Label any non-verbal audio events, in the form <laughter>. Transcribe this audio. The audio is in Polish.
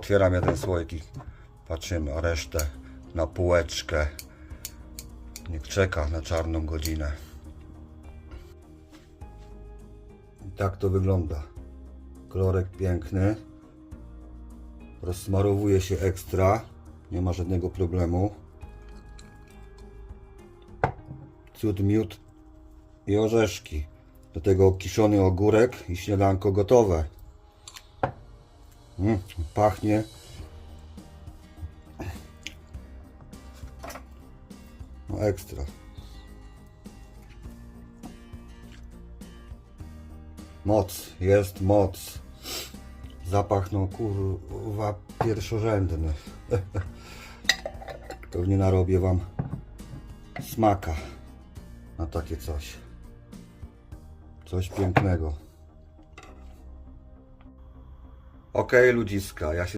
otwieram jeden słoik i patrzymy, resztę na półeczkę. Niech czeka na czarną godzinę. I tak to wygląda. Kolorek piękny. Rozsmarowuje się ekstra. Nie ma żadnego problemu. Cud, miód i orzeszki. Do tego kiszony ogórek i śniadanko gotowe. Mm, pachnie. No ekstra. Moc, jest moc. Zapach no kurwa pierwszorzędny. <laughs> Pewnie narobię wam smaka na takie coś. Coś pięknego. Okej ludziska, ja się